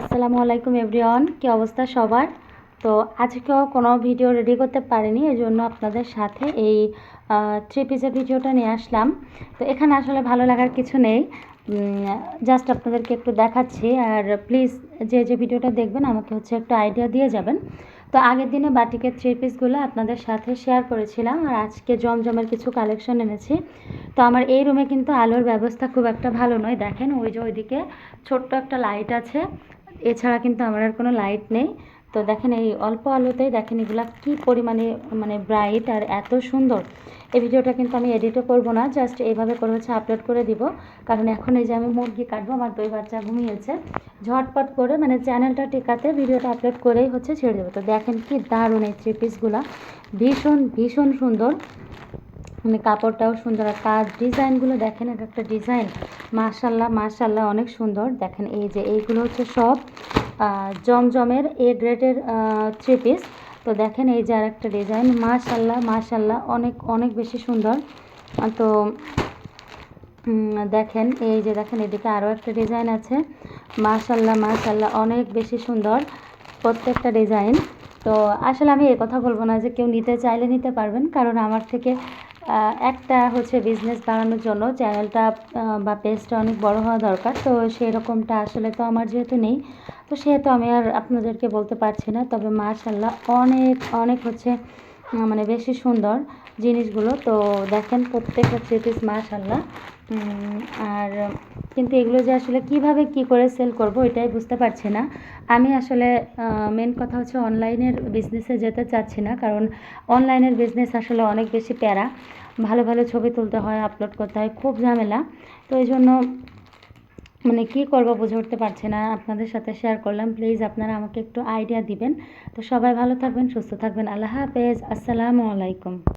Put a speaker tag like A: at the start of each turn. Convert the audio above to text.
A: আসসালামু আলাইকুম এভরিওয়ান, কী অবস্থা সবার? তো আজকেও কোনো ভিডিও রেডি করতে পারিনি এই জন্য আপনাদের সাথে এই থ্রি পিসের ভিডিওটা নিয়ে আসলাম। তো এখানে আসলে ভালো লাগার কিছু নেই। জাস্ট আপনাদেরকে একটু দেখাচ্ছি, আর প্লিজ যে যে ভিডিওটা দেখবেন, আমাকে হচ্ছে একটু আইডিয়া দিয়ে যাবেন। তো আগের দিনে বাটিকের থ্রি পিসগুলো আপনাদের সাথে শেয়ার করেছিলাম, আর আজকে জমজমের কিছু কালেকশন এনেছি। তো আমার এই রুমে কিন্তু আলোর ব্যবস্থা খুব একটা ভালো নয়, দেখেন ওই যে ওইদিকে ছোট্ট একটা লাইট আছে। এছাড়া কিন্তু আমার আর কোনো লাইট নেই। তো দেখেন এই অল্প আলোতেই দেখেন এগুলা কী পরিমাণে মানে ব্রাইট আর এত সুন্দর। এই ভিডিওটা কিন্তু আমি এডিটও করব না জাস্ট এইভাবে করে হচ্ছে আপলোড করে দিব। কারণ এখন এই যে আমি মুরগি কাটবো, আমার দই বাচ্চা ঘুমিয়েছে। ঝটপট করে মানে চ্যানেলটা টিকাতে ভিডিওটা আপলোড করেই হচ্ছে ছেড়ে দেবো। তো দেখেন কি দারুণ এই থ্রি পিসগুলা ভীষণ ভীষণ সুন্দর। মানে কাপড়টাও সুন্দর। আর কাজ ডিজাইনগুলো দেখেন, এটা একটা ডিজাইন। মাশাল্লাহ মাশাল্লাহ অনেক সুন্দর। দেখেন এই যে এইগুলো হচ্ছে সব জমজমের এ গ্রেডের থ্রি পিস তো দেখেন এই যে আর একটা ডিজাইন। মাশাল্লাহ মাশাল্লাহ অনেক অনেক বেশি সুন্দর। তো দেখেন এই যে দেখেন এদিকে আরও একটা ডিজাইন আছে। মাশাল্লাহ মাশাল্লাহ অনেক বেশি সুন্দর প্রত্যেকটা ডিজাইন। তো আসলে আমি এই কথা বলব না যে কেউ নিতে চাইলে নিতে পারবেন। কারণ আমার থেকে একটা হচ্ছে বিজনেস বাড়ানোর জন্য চ্যানেলটা বা পেজটা অনেক বড় হওয়া দরকার। তো সেই রকমটা আসলে তো আমার যেহেতু নেই, তো সেহেতু আমি আর আপনাদেরকে বলতে পারছি না। তবে মাশাল্লাহ অনেক অনেক হচ্ছে মানে বেশি সুন্দর জিনিসগুলো। তো দেখেন প্রত্যেকটা থ্রি পিস মাশাল্লাহ আর কিন্তু এগুলো যে আসলে কীভাবে কি করে সেল করব এটাই বুঝতে পারছি না। আমি আসলে মেন কথা হচ্ছে অনলাইনের বিজনেসে যেতে চাচ্ছি না, কারণ অনলাইনের বিজনেস আসলে অনেক বেশি প্যারা। ভালো ভালো ছবি তুলতে হয় আপলোড করতে হয়, খুব ঝামেলা। তো এই জন্য মানে কি করব বুঝে উঠতে পারছি না। আপনাদের সাথে শেয়ার করলাম। প্লিজ আপনারা আমাকে একটু আইডিয়া দিবেন। তো সবাই ভালো থাকবেন, সুস্থ থাকবেন। আল্লাহ হাফেজ। আসসালামু আলাইকুম।